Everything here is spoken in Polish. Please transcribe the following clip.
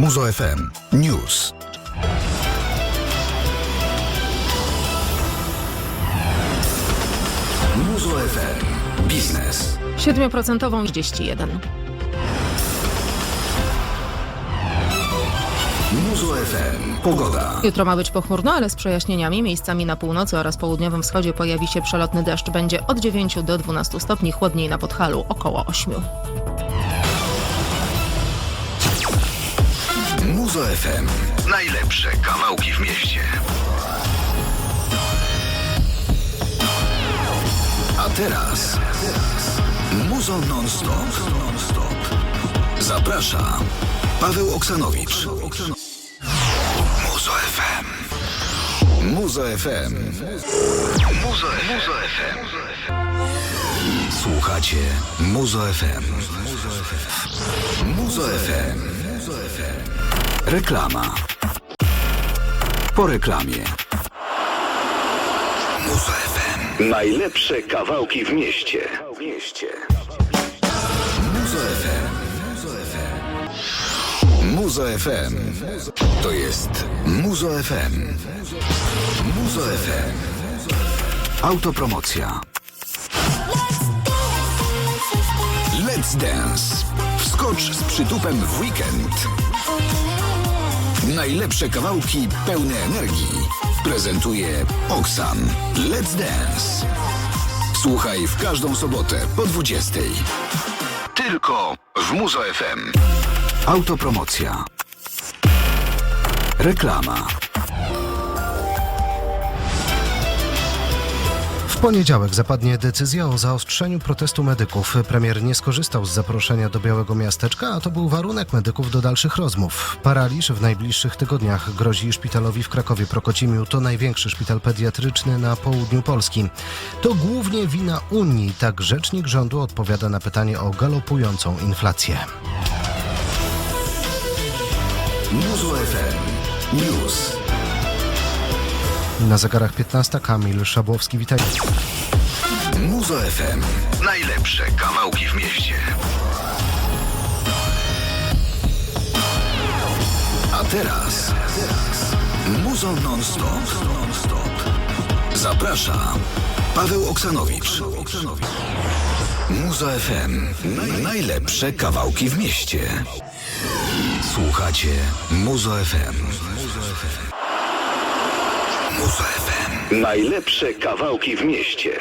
Muzo FM News. Muzo FM Biznes. 7% 31. Muzo FM Pogoda. Jutro ma być pochmurno, ale z przejaśnieniami. Miejscami na północy oraz południowym wschodzie pojawi się przelotny deszcz. Będzie od 9 do 12 stopni, chłodniej na Podhalu około 8. Muzo FM. Najlepsze kawałki w mieście. A teraz Muzo non-stop. Zaprasza Paweł Oksanowicz. Muzo FM. Muzo FM. Muzo, Muzo FM. Słuchacie Muzo FM. Muzo FM. Reklama. Po reklamie. Muzo FM. Najlepsze kawałki w mieście. W mieście. Muzo FM. Muzo FM. To jest Muzo FM. Muzo FM. Autopromocja. Let's Dance. Wskocz z przytupem w weekend. Najlepsze kawałki pełne energii prezentuje Oksan. Let's Dance. Słuchaj w każdą sobotę po 20. Tylko w Muzo FM. Autopromocja. Reklama. Poniedziałek zapadnie decyzja o zaostrzeniu protestu medyków. Premier nie skorzystał z zaproszenia do Białego Miasteczka, a to był warunek medyków do dalszych rozmów. Paraliż w najbliższych tygodniach grozi szpitalowi w Krakowie Prokocimiu. To największy szpital pediatryczny na południu Polski. To głównie wina Unii, tak rzecznik rządu odpowiada na pytanie o galopującą inflację. Muzo FM. News. Na zegarach 15 Kamil Szabłowski, witaj. Muzo FM. Najlepsze kawałki w mieście. A teraz Muzo non-stop. Zaprasza Paweł Oksanowicz. Muzo FM. Naj- Najlepsze kawałki w mieście. Słuchacie Muzo FM. Muzo Najlepsze kawałki. W mieście.